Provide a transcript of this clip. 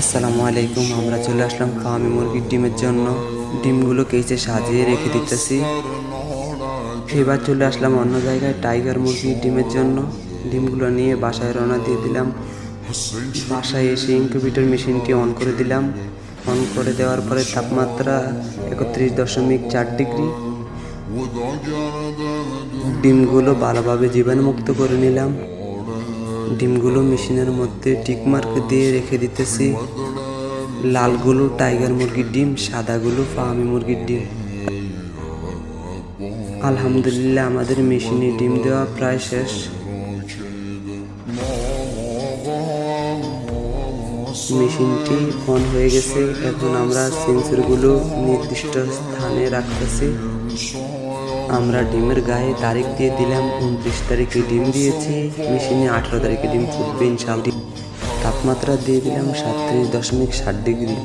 আসসালামু আলাইকুম, আমরা চলে আসলাম ফার্মি মুরগির ডিমের জন্য। ডিমগুলো কেসে সাজিয়ে রেখে দিতেছি। এবার চলে আসলাম অন্য জায়গায় টাইগার মুরগির ডিমের জন্য। ডিমগুলো নিয়ে বাসায় রওনা দিয়ে দিলাম। বাসায় এসে ইনকিউবেটর মেশিনটি অন করে দিলাম। অন করে দেওয়ার পরে তাপমাত্রা একত্রিশ দশমিক চার ডিগ্রি। ডিমগুলো ভালোভাবে জীবাণুমুক্ত করে নিলাম। ডিমগুলো মেশিনের মধ্যে টিকমার্ক দিয়ে রেখে দিতেছি। লালগুলো টাইগার মুরগির ডিম, সাদাগুলো ফার্মি মুরগির ডিম। আলহামদুলিল্লাহ আমাদের মেশিনে ডিম দেওয়া প্রায় শেষ। মেশিনটি অন হয়ে গেছে। এখন আমরা সেন্সরগুলো নির্দিষ্ট স্থানে রাখতেছি। আমরা ডিমের গায়ে তারিখ দিয়ে দিলাম, উনত্রিশ তারিখে ডিম দিয়েছি, মেশিনে আঠেরো তারিখে ডিম ফুটবে ইনশাল্লাহ তাপমাত্রা দিয়ে দিলাম সাতত্রিশ দশমিক ষাট ডিগ্রি।